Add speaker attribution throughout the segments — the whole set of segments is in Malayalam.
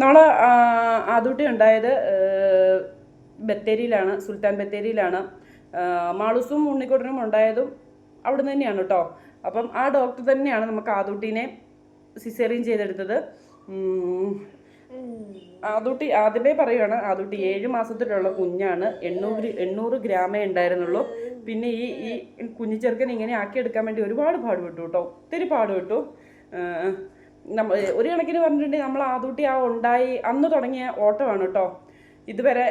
Speaker 1: നമ്മൾ ആദൂട്ടി ഉണ്ടായത് ബത്തേരിയിലാണ് സുൽത്താൻ ബത്തേരിയിലാണ്. മാളൂസും ഉണ്ണിക്കുട്ടനും ഉണ്ടായതും അവിടെ നിന്ന് തന്നെയാണ് കേട്ടോ. അപ്പം ആ ഡോക്ടർ തന്നെയാണ് നമുക്ക് ആദൂട്ടീനെ സിസേറിയൻ ചെയ്തെടുത്തത്. ആദൂട്ടി ആദ്യമേ പറയുകയാണ് ആദൂട്ടി ഏഴ് മാസത്തിലുള്ള കുഞ്ഞാണ്. എണ്ണൂറ് എണ്ണൂറ് ഗ്രാമേ ഉണ്ടായിരുന്നുള്ളൂ. പിന്നെ ഈ ഈ കുഞ്ഞു ചെറുക്കൻ ഇങ്ങനെ ആക്കിയെടുക്കാൻ വേണ്ടി ഒരുപാട് പാടുപെട്ടു കേട്ടോ. ഒത്തിരി പാടുപെട്ടു. നമ്മ ഒരു കണക്കിന് പറഞ്ഞിട്ടുണ്ടെങ്കിൽ നമ്മൾ ആദൂട്ടി ആ ഉണ്ടായി അന്ന് തുടങ്ങിയ ഓട്ടമാണ് കേട്ടോ. ഇതുവരെ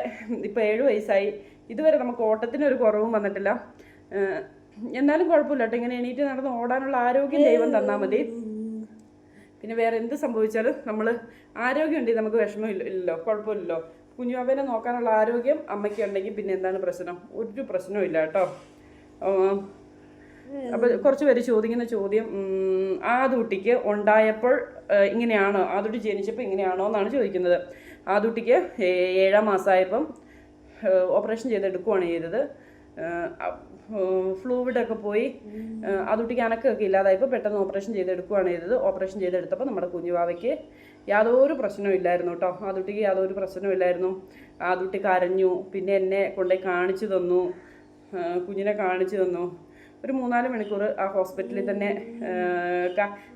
Speaker 1: ഇപ്പോൾ ഏഴ് വയസ്സായി. ഇതുവരെ നമുക്ക് ഓട്ടത്തിന് ഒരു കുറവും വന്നിട്ടില്ല. എന്നാലും കുഴപ്പമില്ല കേട്ടോ. ഇങ്ങനെ എണീറ്റ് നടന്ന് ഓടാനുള്ള ആരോഗ്യം ദൈവം തന്നാൽ മതി. പിന്നെ വേറെ എന്ത് സംഭവിച്ചാലും നമ്മൾ ആരോഗ്യം ഉണ്ടെങ്കിൽ നമുക്ക് വിഷമം ഇല്ല ഇല്ലല്ലോ. കുഴപ്പമില്ലല്ലോ. കുഞ്ഞുവാവേനെ നോക്കാനുള്ള ആരോഗ്യം അമ്മയ്ക്ക് ഉണ്ടെങ്കിൽ പിന്നെ എന്താണ് പ്രശ്നം? ഒരു പ്രശ്നവും ഇല്ല കേട്ടോ. അപ്പോൾ കുറച്ച് പേര് ചോദിക്കുന്ന ചോദ്യം ആദുട്ടിക്ക് ഉണ്ടായപ്പോൾ ഇങ്ങനെയാണോ? ആദുട്ടി ജനിച്ചപ്പോൾ ഇങ്ങനെയാണോ എന്നാണ് ചോദിക്കുന്നത്. ആദുട്ടിക്ക് ഏഴാം മാസമായപ്പം ഓപ്പറേഷൻ ചെയ്തെടുക്കുകയാണ് ചെയ്തത്. ഫ്ലൂവിഡൊക്കെ പോയി അതുട്ടിക്ക് അനക്കൊക്കെ ഇല്ലാതായപ്പോൾ പെട്ടെന്ന് ഓപ്പറേഷൻ ചെയ്തെടുക്കുകയാണ് ചെയ്തത്. ഓപ്പറേഷൻ ചെയ്തെടുത്തപ്പോൾ നമ്മുടെ കുഞ്ഞുവാവയ്ക്ക് യാതൊരു പ്രശ്നവും ഇല്ലായിരുന്നു കേട്ടോ. ആദൂട്ടിക്ക് യാതൊരു പ്രശ്നവും ഇല്ലായിരുന്നു. ആദൂട്ടി കരഞ്ഞു പിന്നെ എന്നെ കൊണ്ടുപോയി കാണിച്ചു തന്നു. കുഞ്ഞിനെ കാണിച്ചു തന്നു. ഒരു മൂന്നാൽ മണിക്കൂർ ആ ഹോസ്പിറ്റലിൽ തന്നെ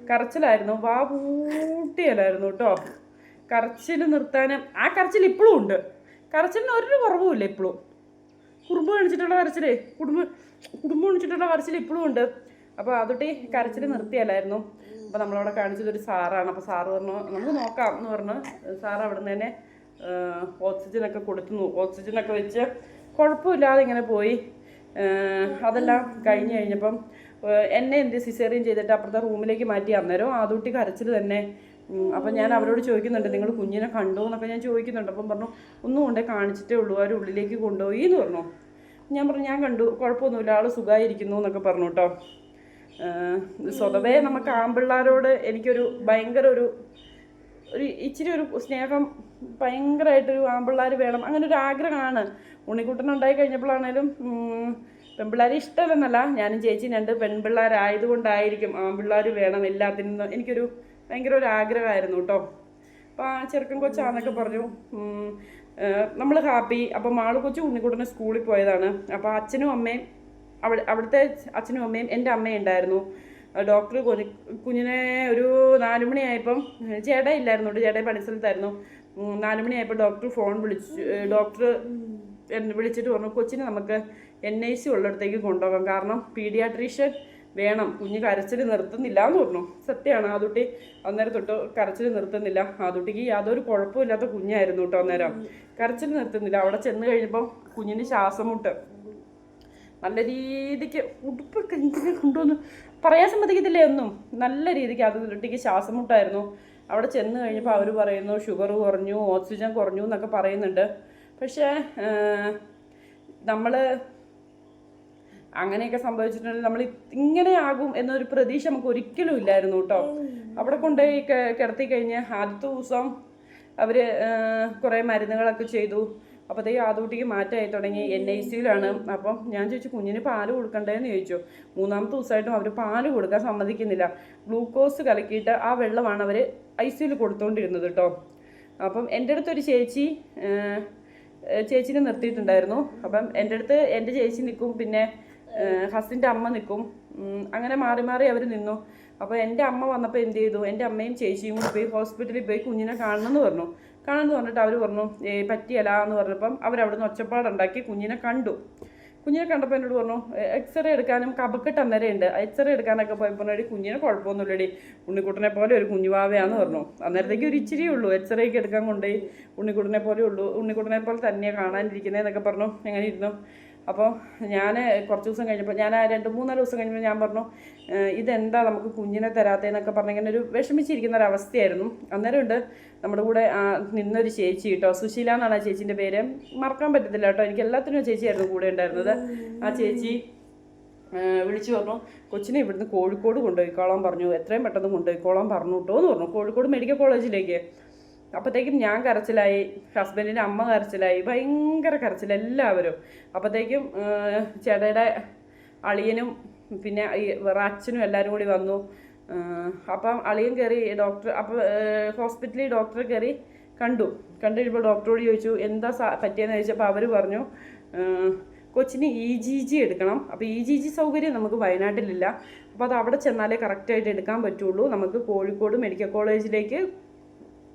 Speaker 1: കരച്ചിലായിരുന്നു. വാ പൂട്ടിയല്ലായിരുന്നു കേട്ടോ. കരച്ചിൽ നിർത്താനും ആ കരച്ചിൽ ഇപ്പോഴും ഉണ്ട്. കരച്ചിലിന് ഒരു കുറവുമില്ല ഇപ്പോഴും കുടുംബം കാണിച്ചിട്ടുള്ള കരച്ചിലേ കുടുംബ കുടുംബം കാണിച്ചിട്ടുള്ള കരച്ചിൽ ഇപ്പോഴും ഉണ്ട്. അപ്പോൾ അതൊട്ടി കരച്ചിൽ നിർത്തിയല്ലായിരുന്നു. അപ്പോൾ നമ്മളവിടെ കാണിച്ചതൊരു സാറാണ്. അപ്പോൾ സാറ് പറഞ്ഞു നമുക്ക് നോക്കാം എന്ന് പറഞ്ഞ് സാർ അവിടെ നിന്ന് തന്നെ ഓക്സിജനൊക്കെ കൊടുത്തു. ഓക്സിജനൊക്കെ വെച്ച് കുഴപ്പമില്ലാതെ ഇങ്ങനെ പോയി. അതെല്ലാം കഴിഞ്ഞ് കഴിഞ്ഞപ്പം എന്നെ എന്ത് സിസേറിയൻ ചെയ്തിട്ട് അപ്പുറത്തെ റൂമിലേക്ക് മാറ്റി അന്നേരം ആദൂട്ടി കരച്ചിൽ തന്നെ. അപ്പം ഞാൻ അവരോട് ചോദിക്കുന്നുണ്ട് നിങ്ങൾ കുഞ്ഞിനെ കണ്ടോ? എന്നൊക്കെ ഞാൻ ചോദിക്കുന്നുണ്ട്. അപ്പം പറഞ്ഞു ഒന്നും കൊണ്ടേ കാണിച്ചിട്ടേ ഉള്ളൂ അവർ ഉള്ളിലേക്ക് കൊണ്ടുപോയി എന്ന് പറഞ്ഞു. ഞാൻ പറഞ്ഞു ഞാൻ കണ്ടു കുഴപ്പമൊന്നുമില്ല ആൾ സുഖമായിരിക്കുന്നു എന്നൊക്കെ പറഞ്ഞു കേട്ടോ. സ്വതവേ നമുക്ക് ആമ്പിള്ളാരോട് എനിക്കൊരു ഭയങ്കര ഒരു ഒരു ഇച്ചിരി ഒരു സ്നേഹം ഭയങ്കരമായിട്ടൊരു ആമ്പിള്ളാർ വേണം അങ്ങനെ ഒരു ആഗ്രഹമാണ്. ഉണ്ണിക്കുട്ടൻ ഉണ്ടായി കഴിഞ്ഞപ്പോഴാണേലും പെൺപിള്ളേരെ ഇഷ്ടമല്ലെന്നല്ല ഞാനും ചേച്ചി രണ്ട് പെൺപിള്ളേരായതുകൊണ്ടായിരിക്കും ആൺപിള്ളേർ വേണം എല്ലാത്തിനും. എനിക്കൊരു ഭയങ്കര ഒരു ആഗ്രഹമായിരുന്നു കേട്ടോ. അപ്പോൾ ചെറുക്കൻ കൊച്ചാന്നൊക്കെ പറഞ്ഞു. നമ്മൾ ഹാപ്പി. അപ്പം മാളു കൊച്ചു ഉണ്ണിക്കുട്ടനെ സ്കൂളിൽ പോയതാണ്. അപ്പോൾ അച്ഛനും അമ്മയും അവിടെ അവിടുത്തെ അച്ഛനും അമ്മയും എന്റെ അമ്മയും ഉണ്ടായിരുന്നു. ഡോക്ടർ കുഞ്ഞിനെ ഒരു നാലുമണിയായപ്പം ചേട്ടയില്ലായിരുന്നു ചേട്ട ഇല്ലായിരുന്നു കേട്ടോ ചേട്ടൻ പണിസ്ഥലത്തായിരുന്നു. നാലുമണിയായപ്പോൾ നാല് മണിയായപ്പോൾ ഡോക്ടർ ഫോൺ വിളിച്ചു ഡോക്ടർ വിളിച്ചിട്ട് പറഞ്ഞു കൊച്ചിനെ നമുക്ക് എൻ ഐ സി ഉള്ളിടത്തേക്ക് കൊണ്ടുപോകാം. കാരണം പീഡിയാട്രീഷ്യൻ വേണം. കുഞ്ഞ് കരച്ചിൽ നിർത്തുന്നില്ല എന്ന് പറഞ്ഞു. സത്യമാണ് ആദുട്ടി അന്നേരം തൊട്ട് കരച്ചിൽ നിർത്തുന്നില്ല. ആദുട്ടിക്ക് യാതൊരു കുഴപ്പമില്ലാത്ത കുഞ്ഞായിരുന്നു കേട്ടോ അന്നേരം. കരച്ചിൽ നിർത്തുന്നില്ല. അവിടെ ചെന്ന് കഴിഞ്ഞപ്പോൾ കുഞ്ഞിന് ശ്വാസം മുട്ട് നല്ല രീതിക്ക് ഉടുപ്പൊക്കെ ഇങ്ങനെ കൊണ്ടുവന്ന് പറയാൻ സമ്മതിക്കത്തില്ലേ ഒന്നും? നല്ല രീതിക്ക് അത് കുട്ടിക്ക് ശ്വാസം മുട്ടായിരുന്നു അവിടെ ചെന്ന് കഴിഞ്ഞപ്പോൾ അവർ പറയുന്നു ഷുഗർ കുറഞ്ഞു ഓക്സിജൻ കുറഞ്ഞു എന്നൊക്കെ പറയുന്നുണ്ട്. പക്ഷേ നമ്മൾ അങ്ങനെയൊക്കെ സംഭവിച്ചിട്ടുണ്ടെങ്കിൽ നമ്മൾ ഇങ്ങനെ ആകും എന്നൊരു പ്രതീക്ഷ നമുക്ക് ഒരിക്കലും ഇല്ലായിരുന്നു കേട്ടോ. അവിടെ കൊണ്ടുപോയി കിടത്തി കഴിഞ്ഞ് ആദ്യത്തെ ദിവസം അവർ കുറേ മരുന്നുകളൊക്കെ ചെയ്തു. അപ്പോഴത്തേക്ക് ആദൂട്ടിക്ക് മാറ്റമായി തുടങ്ങി എൻ ഐ സിയിലാണ് അപ്പം ഞാൻ ചോദിച്ചു കുഞ്ഞിന് പാൽ കൊടുക്കണ്ടേന്ന് ചോദിച്ചു. മൂന്നാമത്തെ ദിവസമായിട്ടും അവർ പാൽ കൊടുക്കാൻ സമ്മതിക്കുന്നില്ല. ഗ്ലൂക്കോസ് കലക്കിയിട്ട് ആ വെള്ളമാണ് അവർ ഐ സിയിൽ കൊടുത്തുകൊണ്ടിരുന്നത് കേട്ടോ. അപ്പം എന്റെ അടുത്തൊരു ചേച്ചി ചേച്ചിനെ നിർത്തിയിട്ടുണ്ടായിരുന്നു. അപ്പം എന്റെ അടുത്ത് എന്റെ ചേച്ചി നിൽക്കും പിന്നെ ഹസിന്റെ അമ്മ നിൽക്കും. അങ്ങനെ മാറി മാറി അവർ നിന്നു. അപ്പോൾ എന്റെ അമ്മ വന്നപ്പോൾ എന്ത് ചെയ്തു? എന്റെ അമ്മയും ചേച്ചിയും കൂടി പോയി ഹോസ്പിറ്റലിൽ പോയി കുഞ്ഞിനെ കാണണമെന്ന് പറഞ്ഞു. കാണണമെന്ന് പറഞ്ഞിട്ട് അവർ പറഞ്ഞു പറ്റിയല്ല എന്ന് പറഞ്ഞപ്പം അവരവിടുന്ന് ഒച്ചപ്പാടുണ്ടാക്കി കുഞ്ഞിനെ കണ്ടു. കുഞ്ഞിനെ കണ്ടപ്പോൾ എന്നോട് പറഞ്ഞു എക്സ്റേ എടുക്കാനും കപക്കെട്ട് അന്നേരം ഉണ്ട്. എക്സ്റേ എടുക്കാനൊക്കെ പോയപ്പോൾ ഒരു കുഞ്ഞിനെ കുഴപ്പമൊന്നുമില്ലടി. ഉണ്ണിക്കുട്ടനെ പോലെ ഒരു കുഞ്ഞുവാവയാന്ന് പറഞ്ഞു. അന്നേരത്തേക്ക് ഒരു ഇച്ചിരി ഉള്ളൂ. എക്സ്റേ ഒക്കെ എടുക്കാൻ കൊണ്ടുപോയി. ഉണ്ണിക്കുട്ടനെ പോലെ ഉള്ളൂ. ഉണ്ണിക്കുട്ടനെ പോലെ തന്നെയാണ് കാണാനിരിക്കുന്നതെന്നൊക്കെ പറഞ്ഞു. എങ്ങനെ ഇരുന്നു? അപ്പോൾ ഞാൻ കുറച്ച് ദിവസം കഴിഞ്ഞപ്പോൾ ഞാൻ ആ രണ്ട് മൂന്നാൽ ദിവസം കഴിഞ്ഞപ്പോൾ ഞാൻ പറഞ്ഞു ഇതെന്താ നമുക്ക് കുഞ്ഞിനെ തരാത്തതെന്നൊക്കെ പറഞ്ഞു ഇങ്ങനെ ഒരു വിഷമിച്ചിരിക്കുന്ന ഒരു അവസ്ഥയായിരുന്നു. അന്നേരം ഉണ്ട് നമ്മുടെ കൂടെ നിന്നൊരു ചേച്ചി കേട്ടോ. സുശീല എന്നാണ് ആ ചേച്ചീന്റെ പേര്. മറക്കാൻ പറ്റത്തില്ല കേട്ടോ. എനിക്ക് എല്ലാത്തിനും ചേച്ചിയായിരുന്നു കൂടെ ഉണ്ടായിരുന്നത്. ആ ചേച്ചി വിളിച്ചു പറഞ്ഞു കൊച്ചിനെ ഇവിടുന്ന് കോഴിക്കോട് കൊണ്ടുപോയിക്കോളാൻ പറഞ്ഞു. എത്രയും പെട്ടെന്ന് കൊണ്ടുപോയിക്കോളാൻ പറഞ്ഞു കേട്ടോ എന്ന് പറഞ്ഞു. കോഴിക്കോട് മെഡിക്കൽ കോളേജിലേക്ക്. അപ്പോഴത്തേക്കും ഞാൻ കരച്ചിലായി ഹസ്ബൻഡിന്റെ അമ്മ കരച്ചിലായി ഭയങ്കര കരച്ചിൽ എല്ലാവരും. അപ്പോഴത്തേക്കും ചേട്ടയുടെ അളിയനും പിന്നെ വേറെ അച്ഛനും എല്ലാവരും കൂടി വന്നു. അപ്പം അളിയൻ കയറി ഡോക്ടർ അപ്പോൾ ഹോസ്പിറ്റലിൽ ഡോക്ടർ കയറി കണ്ടു. കണ്ടു കഴിയുമ്പോൾ ഡോക്ടറോട് ചോദിച്ചു എന്താ സാ പറ്റിയെന്ന്? ചോദിച്ചപ്പോൾ അവർ പറഞ്ഞു "ഏഹ്, കൊച്ചിന് ഇ ജി ജി എടുക്കണം. അപ്പോൾ ഇ ജി ജി സൗകര്യം നമുക്ക് വയനാട്ടിലില്ല. അപ്പോൾ അത് അവിടെ ചെന്നാലേ കറക്റ്റായിട്ട് എടുക്കാൻ പറ്റുള്ളൂ. നമുക്ക് കോഴിക്കോട് മെഡിക്കൽ കോളേജിലേക്ക്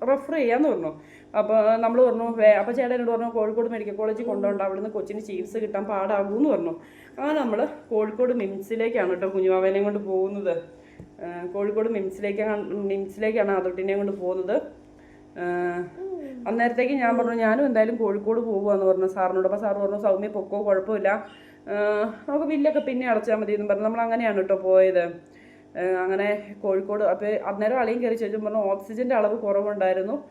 Speaker 1: റെഫർ ചെയ്യാമെന്ന് പറഞ്ഞു. അപ്പോൾ നമ്മൾ പറഞ്ഞു അപ്പോൾ ചേട്ടൻ എന്നോട് പറഞ്ഞു കോഴിക്കോട് മെഡിക്കൽ കോളേജിൽ കൊണ്ടുപോകണ്ട അവിടെ നിന്ന് കൊച്ചിന് ചികിത്സ കിട്ടാൻ പാടാകൂ എന്ന് പറഞ്ഞു. അങ്ങനെ നമ്മൾ കോഴിക്കോട് മിംസിലേക്കാണ് കേട്ടോ കുഞ്ഞുമാവേനെയും കൊണ്ട് പോകുന്നത്. കോഴിക്കോട് മിംസിലേക്കാണ് മിംസിലേക്കാണ് അതോട്ടിനെയും കൊണ്ട് പോകുന്നത്. അന്നേരത്തേക്ക് ഞാൻ പറഞ്ഞു ഞാനും എന്തായാലും കോഴിക്കോട് പോകുകയെന്ന് പറഞ്ഞു സാറിനോട്. അപ്പോൾ സാർ പറഞ്ഞു സൗമ്യ പൊക്കോ കുഴപ്പമില്ല. നമുക്ക് ബില്ലൊക്കെ പിന്നെ അടച്ചാൽ മതി എന്ന് പറഞ്ഞു. നമ്മൾ അങ്ങനെയാണ് കേട്ടോ പോയത്. അങ്ങനെ കോഴിക്കോട് അപ്പോൾ അന്നേരം അളിയും കയറി ചോദിച്ചു പറഞ്ഞു ഓക്സിജന്റെ അളവ് കുറവുണ്ടായിരുന്നു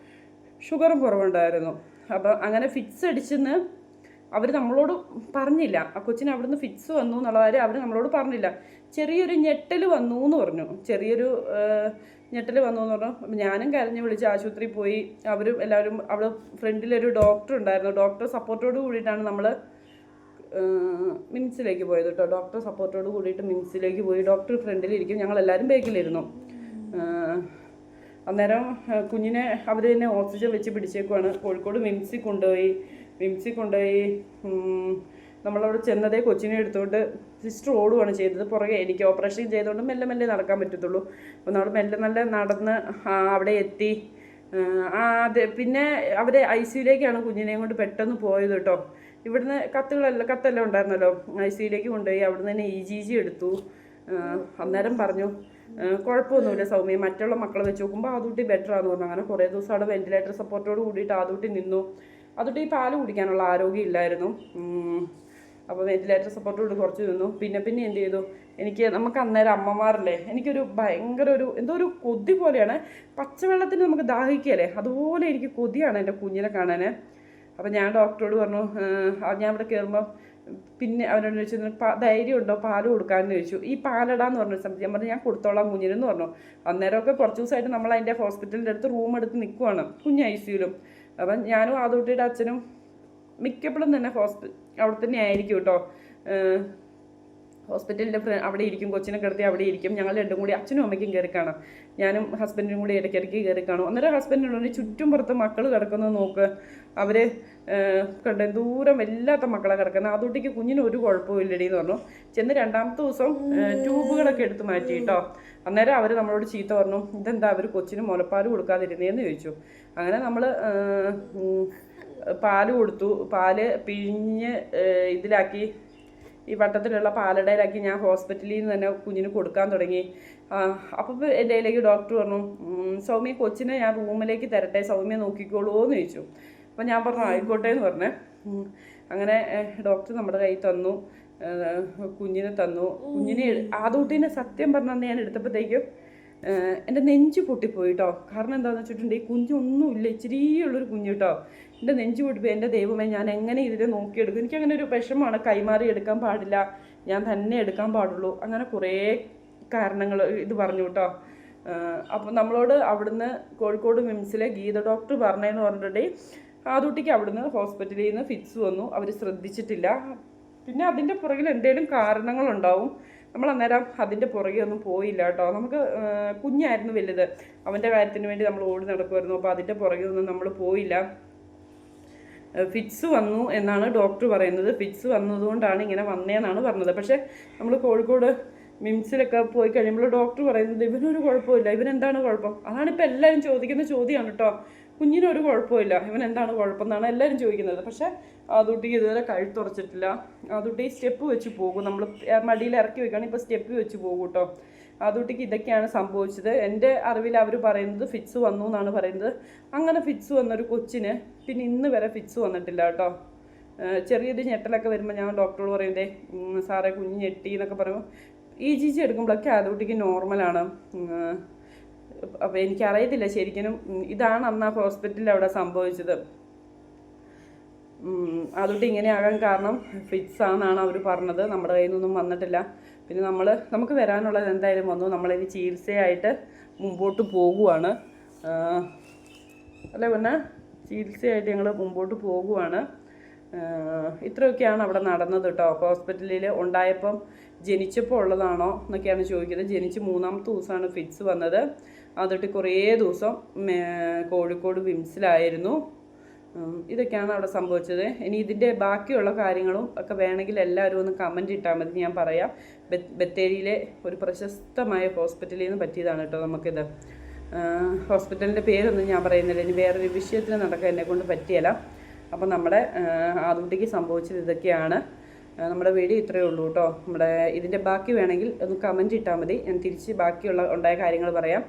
Speaker 1: ഷുഗറും കുറവുണ്ടായിരുന്നു. അപ്പോൾ അങ്ങനെ ഫിക്സ് അടിച്ചെന്ന് അവർ നമ്മളോട് പറഞ്ഞില്ല. ആ കൊച്ചിന് അവിടുന്ന് ഫിക്സ് വന്നു എന്നുള്ള കാര്യം അവർ നമ്മളോട് പറഞ്ഞില്ല. ചെറിയൊരു ഞെട്ടൽ വന്നു എന്ന് പറഞ്ഞു. ചെറിയൊരു ഞെട്ടൽ വന്നു എന്ന് പറഞ്ഞു. ഞാനും കരഞ്ഞ് വിളിച്ച് ആശുപത്രിയിൽ പോയി. അവരും എല്ലാവരും അവിടെ ഫ്രണ്ടിലൊരു ഡോക്ടർ ഉണ്ടായിരുന്നു. ഡോക്ടർ സപ്പോർട്ടോട് കൂടിയിട്ടാണ് നമ്മൾ മിംസിലേക്ക് പോയത് കേട്ടോ. ഡോക്ടർ സപ്പോർട്ടോട് കൂടിയിട്ട് മിംസിലേക്ക് പോയി. ഡോക്ടർ ഫ്രണ്ടിലിരിക്കും. ഞങ്ങളെല്ലാവരും ബേക്കിലിരുന്നു. അന്നേരം കുഞ്ഞിനെ അവർ തന്നെ ഓക്സിജൻ വെച്ച് പിടിച്ചേക്കുവാണ്. കോഴിക്കോട് മിംസിൽ കൊണ്ടുപോയി. മിംസിൽ കൊണ്ടുപോയി നമ്മളവിടെ ചെന്നതേ കൊച്ചിനെ എടുത്തുകൊണ്ട് സിസ്റ്റർ ഓടുകയാണ് ചെയ്തത്. പുറകെ എനിക്ക് ഓപ്പറേഷൻ ചെയ്തുകൊണ്ട് മെല്ലെ മെല്ലെ നടക്കാൻ പറ്റത്തുള്ളൂ. അപ്പോൾ നമ്മൾ മെല്ലെ മെല്ലെ നടന്ന് അവിടെ എത്തി. അതെ പിന്നെ അവർ ഐ സിയിലേക്കാണ് കുഞ്ഞിനെയും കൊണ്ട് പെട്ടെന്ന് പോയത് കേട്ടോ. ഇവിടുന്ന് കത്തുകളെല്ലാം കത്തെല്ലാം ഉണ്ടായിരുന്നല്ലോ. ഐ സിയിലേക്ക് കൊണ്ടുപോയി അവിടുന്ന് തന്നെ ഇ ജി ജി എടുത്തു. അന്നേരം പറഞ്ഞു കുഴപ്പമൊന്നുമില്ല സൗമ്യ മറ്റുള്ള മക്കളെ വെച്ച് നോക്കുമ്പോൾ അതുകൂട്ടി ബെറ്റർ ആണെന്ന് പറഞ്ഞു. അങ്ങനെ കുറേ ദിവസം അവിടെ വെന്റിലേറ്റർ സപ്പോർട്ടോട് കൂടിയിട്ട് അതുകൂട്ടി നിന്നു. ആദൂട്ടി പാൽ കുടിക്കാനുള്ള ആരോഗ്യം ഇല്ലായിരുന്നു. അപ്പോൾ വെന്റിലേറ്റർ സപ്പോർട്ടോട് കുറച്ച് നിന്നു. പിന്നെ പിന്നെ എന്ത് ചെയ്തു? എനിക്ക് നമുക്ക് അന്നേരം അമ്മമാരല്ലേ എനിക്കൊരു ഭയങ്കര ഒരു എന്തോ ഒരു കൊതി പോലെയാണ്. പച്ചവെള്ളത്തിന് നമുക്ക് ദാഹിക്കല്ലേ അതുപോലെ എനിക്ക് കൊതിയാണ് എന്റെ കുഞ്ഞിനെ കാണാൻ അപ്പോൾ ഞാൻ ഡോക്ടറോട് പറഞ്ഞു "ഏഹ്, ഞാൻ ഇവിടെ കയറുമ്പോൾ പിന്നെ അവരോട് ചോദിച്ചു "നിനക്ക് പാ- ധൈര്യം ഉണ്ടോ? പാൽ കൊടുക്കാമെന്ന് ചോദിച്ചു. ഈ പാലടാന്ന് പറഞ്ഞൊരു സമയത്ത് ഞാൻ പറഞ്ഞു ഞാൻ കൊടുത്തോളാം കുഞ്ഞിനെന്ന് പറഞ്ഞു. അന്നേരമൊക്കെ കുറച്ച് ദിവസമായിട്ട് നമ്മൾ അതിന്റെ ഹോസ്പിറ്റലിന്റെ അടുത്ത് റൂം എടുത്ത് നിൽക്കുവാണ് കുഞ്ഞ് ഐ സിയിലും അപ്പം ഞാനും ആദൂട്ടിയുടെ അച്ഛനും മിക്കപ്പോഴും തന്നെ ഹോസ്പിറ്റൽ അവിടെ തന്നെ ആയിരിക്കും കേട്ടോ. ഹോസ്പിറ്റലിന്റെ അവിടെ ഇരിക്കും കൊച്ചിനെ കിടത്തി അവിടെ ഇരിക്കും. ഞങ്ങൾ രണ്ടും കൂടി അച്ഛനും അമ്മയ്ക്കും കയറി കാണാം. ഞാനും ഹസ്ബൻഡിനും കൂടി ഇടയ്ക്കിടയ്ക്ക് കയറി കാണും. അന്നേരം ഹസ്ബൻഡിനോട് ചുറ്റും പുറത്ത് മക്കൾ കിടക്കുന്നത് നോക്ക്. അവർ കണ്ട ദൂരം വല്ലാത്ത മക്കളെ കിടക്കുന്നത്. അതുകൊണ്ടേക്ക് കുഞ്ഞിന് ഒരു കുഴപ്പവും ഇല്ലടി എന്ന് പറഞ്ഞു. ചെന്ന് രണ്ടാമത്തെ ദിവസം ട്യൂബുകളൊക്കെ എടുത്ത് മാറ്റി കേട്ടോ അന്നേരം അവർ നമ്മളോട് ചീത്ത പറഞ്ഞു ഇതെന്താ അവർ കൊച്ചിന് മുലപ്പാൽ കൊടുക്കാതിരുന്നേന്ന് ചോദിച്ചു. അങ്ങനെ നമ്മൾ പാൽ കൊടുത്തു. പാൽ പിഴിഞ്ഞ് ഇതിലാക്കി ഈ വട്ടത്തിലുള്ള പാലടയിലാക്കി ഞാൻ ഹോസ്പിറ്റലിൽ നിന്ന് തന്നെ കുഞ്ഞിന് കൊടുക്കാൻ തുടങ്ങി. അപ്പോൾ എന്റെ കയ്യിലേക്ക് ഡോക്ടർ പറഞ്ഞു "ഉം, സൗമ്യ കൊച്ചിനെ ഞാൻ റൂമിലേക്ക് തരട്ടെ സൗമ്യ നോക്കിക്കോളൂ എന്ന് ചോദിച്ചു. അപ്പോൾ ഞാൻ പറഞ്ഞു ആയിക്കോട്ടെ എന്ന് പറഞ്ഞേ. അങ്ങനെ ഡോക്ടർ നമ്മുടെ കയ്യിൽ തന്നു. കുഞ്ഞിനെ തന്നു. കുഞ്ഞിനെ ആ ദൂട്ടീനെ സത്യം പറഞ്ഞാൽ ഞാൻ എടുത്തപ്പോഴത്തേക്കും എന്റെ നെഞ്ച് പൊട്ടിപ്പോയി കേട്ടോ കാരണം എന്താണെന്ന് വെച്ചിട്ടുണ്ടെങ്കിൽ കുഞ്ഞൊന്നുമില്ല. ഇച്ചിരിയുള്ളൊരു കുഞ്ഞ് കേട്ടോ എന്റെ നെഞ്ച് പൊട്ടിപ്പോയി. എന്റെ ദൈവമേ ഞാൻ എങ്ങനെ ഇതിനെ നോക്കിയെടുക്കും? എനിക്കങ്ങനെ ഒരു വിഷമമാണ്. കൈമാറി എടുക്കാൻ പാടില്ല. ഞാൻ തന്നെ എടുക്കാൻ പാടുള്ളൂ. അങ്ങനെ കുറേ കാരണങ്ങൾ ഇത് പറഞ്ഞു കേട്ടോ അപ്പോൾ നമ്മളോട് അവിടുന്ന് കോഴിക്കോട് മിംസിലെ ഗീത ഡോക്ടർ പറഞ്ഞതെന്ന് പറഞ്ഞിട്ടുണ്ടെങ്കിൽ ആദൂട്ടിക്ക് അവിടുന്ന് ഹോസ്പിറ്റലിൽ നിന്ന് ഫിറ്റ്സ് വന്നു. അവർ ശ്രദ്ധിച്ചിട്ടില്ല. പിന്നെ അതിന്റെ പുറകിൽ എന്തെങ്കിലും കാരണങ്ങളുണ്ടാവും? നമ്മൾ അന്നേരം അതിന്റെ പുറകെ ഒന്നും പോയില്ല കേട്ടോ. നമുക്ക് കുഞ്ഞായിരുന്നു വലുത്. അവന്റെ കാര്യത്തിന് വേണ്ടി നമ്മൾ ഓടി നടക്കുമായിരുന്നു അപ്പോൾ അതിന്റെ പുറകെ ഒന്നും നമ്മൾ പോയില്ല. ഫിറ്റ്സ് വന്നു എന്നാണ് ഡോക്ടർ പറയുന്നത്. ഫിറ്റ്സ് വന്നതുകൊണ്ടാണ് ഇങ്ങനെ വന്നതെന്നാണ് പറഞ്ഞത്. പക്ഷേ നമ്മൾ കോഴിക്കോട് മിംസിലൊക്കെ പോയി കഴിയുമ്പോൾ ഡോക്ടർ പറയുന്നത് ഇവനൊരു കുഴപ്പമില്ല. ഇവനെന്താണ് കുഴപ്പം? അതാണ് ഇപ്പോൾ എല്ലാവരും ചോദിക്കുന്ന ചോദ്യമാണ് കേട്ടോ. കുഞ്ഞിനൊരു കുഴപ്പമില്ല. ഇവൻ എന്താണ് കുഴപ്പം എന്നാണ് എല്ലാവരും ചോദിക്കുന്നത്. പക്ഷേ ആദുട്ടി ഇതുവരെ കഴുത്തുറച്ചിട്ടില്ല ആദുട്ടി സ്റ്റെപ്പ് വെച്ച് പോകും. നമ്മൾ മടിയിൽ ഇറക്കി വെക്കുകയാണെങ്കിൽ ഇപ്പോൾ സ്റ്റെപ്പ് വെച്ച് പോകും കേട്ടോ. ആദുട്ടിക്ക് ഇതൊക്കെയാണ് സംഭവിച്ചത്. എന്റെ അറിവിൽ അവർ പറയുന്നത് ഫിറ്റ്സ് വന്നു എന്നാണ് പറയുന്നത്. അങ്ങനെ ഫിറ്റ്സ് വന്നൊരു കൊച്ചിന് പിന്നെ ഇന്ന് വരെ ഫിറ്റ്സ് വന്നിട്ടില്ല കേട്ടോ. ചെറിയൊരു ഞെട്ടലൊക്കെ വരുമ്പോൾ ഞാൻ ഡോക്ടറോട് പറയുന്നതേ സാറേ കുഞ്ഞ് ഞെട്ടി എന്നൊക്കെ പറയുമ്പോൾ ഇ ജി ജി എടുക്കുമ്പോഴൊക്കെ ആദുട്ടിക്ക് നോർമലാണ് അപ്പോൾ എനിക്കറിയത്തില്ല ശരിക്കും ഇതാണ് അന്ന് ആ ഹോസ്പിറ്റലിൽ അവിടെ സംഭവിച്ചത്. അതുകൊണ്ട് ഇങ്ങനെയാകാൻ കാരണം ഫിറ്റ്സ് ആണെന്നാണ് അവർ പറഞ്ഞത്. നമ്മുടെ കയ്യിൽ നിന്നൊന്നും വന്നിട്ടില്ല. പിന്നെ നമ്മൾ നമുക്ക് വരാനുള്ളത് എന്തായാലും വന്നു. നമ്മളിനി ചികിത്സയായിട്ട് മുമ്പോട്ട് പോകുവാണ്. അല്ല പിന്നെ? ചികിത്സയായിട്ട് ഞങ്ങൾ മുമ്പോട്ട് പോകുവാണ്. ഇത്രയൊക്കെയാണ് അവിടെ നടന്നത് കേട്ടോ. ഹോസ്പിറ്റലിൽ ഉണ്ടായപ്പം ജനിച്ചപ്പോൾ ഉള്ളതാണോ എന്നൊക്കെയാണ് ചോദിക്കുന്നത്. ജനിച്ച് മൂന്നാമത്തെ ദിവസമാണ് ഫിറ്റ്സ് വന്നത്. അതിട്ട് കുറേ ദിവസം കോഴിക്കോട് വിംസിലായിരുന്നു. ഇതൊക്കെയാണ് അവിടെ സംഭവിച്ചത്. ഇനി ഇതിന്റെ ബാക്കിയുള്ള കാര്യങ്ങളും ഒക്കെ വേണമെങ്കിൽ എല്ലാവരും ഒന്ന് കമന്റ് ഇട്ടാൽ മതി. ഞാൻ പറയാം. ബത്തേരിയിലെ ഒരു പ്രശസ്തമായ ഹോസ്പിറ്റലിൽ നിന്ന് പറ്റിയതാണ് കേട്ടോ നമുക്കിത്. ഹോസ്പിറ്റലിന്റെ പേരൊന്നും ഞാൻ പറയുന്നില്ല. ഇനി വേറൊരു വിഷയത്തിൽ നടക്കാൻ എന്നെ കൊണ്ട് പറ്റിയല്ല. അപ്പം നമ്മുടെ ആദ്യത്തേക്ക് സംഭവിച്ചത് ഇതൊക്കെയാണ്. നമ്മുടെ വീഡിയോ ഇത്രയേ ഉള്ളൂ കേട്ടോ. നമ്മുടെ ഇതിന്റെ ബാക്കി വേണമെങ്കിൽ ഒന്ന് കമന്റ് ഇട്ടാൽ മതി. ഞാൻ തിരിച്ച് ബാക്കിയുള്ള ഉണ്ടായ കാര്യങ്ങൾ പറയാം.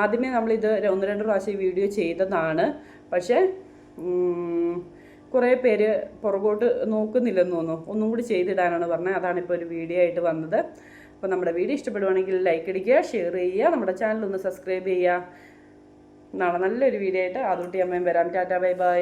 Speaker 1: ആദ്യമേ നമ്മളിത് ഒന്ന് രണ്ട് പ്രാവശ്യം വീഡിയോ ചെയ്തതാണ്. പക്ഷേ കുറേ പേര് പുറകോട്ട് നോക്കുന്നില്ലെന്ന് തോന്നുന്നു. ഒന്നും കൂടി ചെയ്തിടാനാണ് പറഞ്ഞത്. അതാണ് ഇപ്പോൾ ഒരു വീഡിയോ ആയിട്ട് വന്നത്. അപ്പോൾ നമ്മുടെ വീഡിയോ ഇഷ്ടപ്പെടുവാണെങ്കിൽ ലൈക്ക് അടിക്കുക ഷെയർ ചെയ്യുക നമ്മുടെ ചാനൽ ഒന്ന് സബ്സ്ക്രൈബ് ചെയ്യുക. നാളെ നല്ലൊരു വീഡിയോ ആയിട്ട് ആദ്യം അമ്മയും വരാം. Tata bye bye.